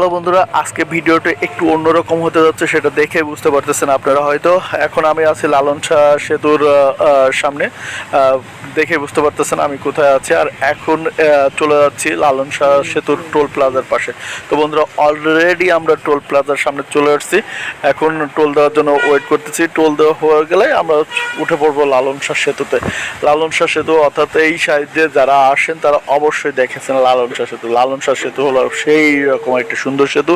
Hello বন্ধুরা, আজকে ভিডিওটা একটু অন্যরকম হতে যাচ্ছে সেটা দেখে বুঝতে পারতেছেন আপনারা হয়তো। এখন আমি আছি লালন শাহ সেতুর সামনে। দেখে বুঝতে পারতেছেন আমি কোথায় আছি। আর এখন চলে যাচ্ছি লালন শাহ সেতুর টোল প্লাজার পাশে। তো বন্ধুরা অলরেডি আমরা টোল প্লাজার সামনে চলে আসছি। এখন টোল দেওয়ার জন্য ওয়েট করতেছি। টোল দেওয়া হয়ে গেলে আমরা উঠে পড়ব লালন শাহ সেতুতে। লালন শাহ সেতু অর্থাৎ এই সাইড যারা আসেন, তারা অবশ্যই দেখেছেন লালন শাহ সেতু। লালন শাহ সেতু হলো সেই রকম একটা সুন্দর সেতু।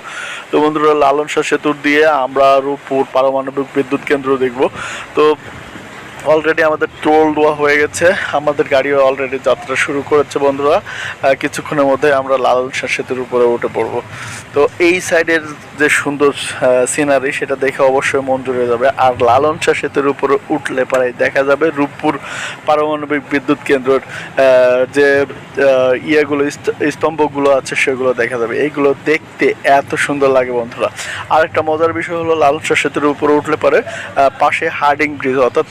তো বন্ধুরা লালন শাহ সেতু দিয়ে আমরা রূপপুর পারমাণবিক বিদ্যুৎ কেন্দ্র দেখব। তো অলরেডি আমাদের টোল দেওয়া হয়ে গেছে। আমাদের গাড়িও অলরেডি যাত্রা শুরু করেছে বন্ধুরা। কিছুক্ষণের মধ্যে আমরা শাহ সেতুর উপরে উঠে পড়ব। তো এই সাইডের যে সুন্দর সিনারি সেটা দেখে অবশ্যই মন জুড়ে যাবে। আর লালন শাহ সেতুর উপরে উঠলে পরে, দেখা যাবে রূপপুর পারমাণবিক বিদ্যুৎ কেন্দ্রের যে ইয়েগুলো স্তম্ভগুলো আছে, সেগুলো দেখা যাবে। এইগুলো দেখতে এত সুন্দর লাগে বন্ধুরা। আরেকটা মজার বিষয় হলো, লালন শাহ সেতুর উপরে উঠলে পরে পাশে হার্ডিং ব্রিজ, অর্থাৎ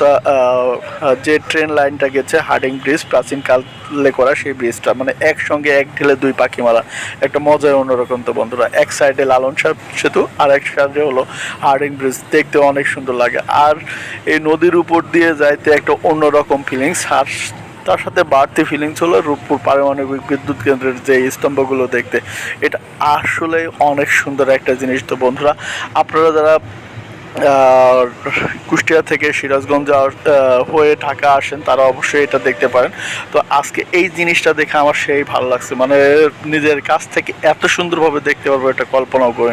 যে ট্রেন লাইনটা গেছে হার্ডিং ব্রিজ প্রাচীন কালে করা সেই ব্রিজটা মানে একসঙ্গে এক ঢেলে দুই পাখি মারা একটা মজার অন্যরকম তো বন্ধুরা। এক সাইডে লালন শাহ সেতু, আর এক সাইডে হলো হার্ডিং ব্রিজ দেখতে অনেক সুন্দর লাগে। আর এই নদীর উপর দিয়ে যাইতে একটা অন্যরকম ফিলিংস আর তার সাথে বাড়তি ফিলিংস হলো রূপপুর পারমাণবিক বিদ্যুৎ কেন্দ্রের যে স্তম্ভগুলো দেখতে। এটা আসলে অনেক সুন্দর একটা জিনিস তো বন্ধুরা। আপনারা যারা কুষ্টিয়া থেকে সিরাজগঞ্জ হয়ে ঢাকা আসেন, তারা অবশ্যই এটা দেখতে পারেন। তো আজকে এই জিনিসটা দেখে আমার সেই ভালো লাগছে। মানে নিজের কাছ থেকে এত সুন্দরভাবে দেখতে পারব এটা কল্পনাও করে